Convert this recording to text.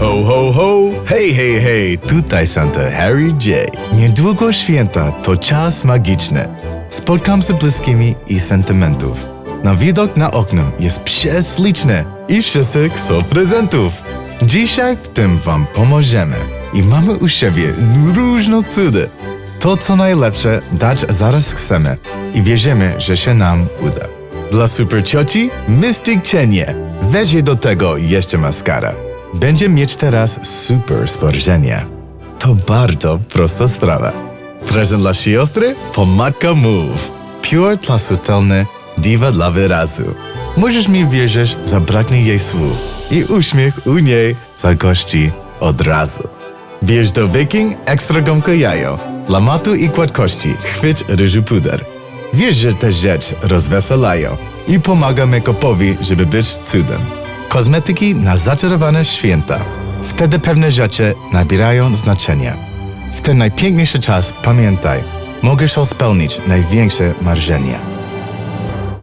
Ho, ho, ho! Hej, hej, hej! Tutaj Santa Harry J. Niedługo święta to czas magiczny. Spotkam się bliskimi i sentymentów. Na widok na okno jest prześliczny i wszyscy chcą prezentów. Dzisiaj w tym wam pomożemy i mamy u siebie różne cudy. To co najlepsze dać zaraz chcemy i wierzymy, że się nam uda. Dla super cioci Mystic Cienie. Weź do tego jeszcze maskara. Będzie mieć teraz super spojrzenie. To bardzo prosta sprawa. Prezent dla siostry? Pomadka Move. Pure dla subtelny, diwa dla wyrazu. Możesz mi wierzyć, zabraknie jej słów. I uśmiech u niej zagości od razu. Bierz do baking ekstra gąbkę jajo. Dla matu i kładkości chwyć ryżu puder. Wiesz, że te rzeczy rozweselają i pomaga make-upowi, żeby być cudem. Kosmetyki na zaczarowane święta. Wtedy pewne rzeczy nabierają znaczenia. W ten najpiękniejszy czas pamiętaj, się spełnić największe marzenia.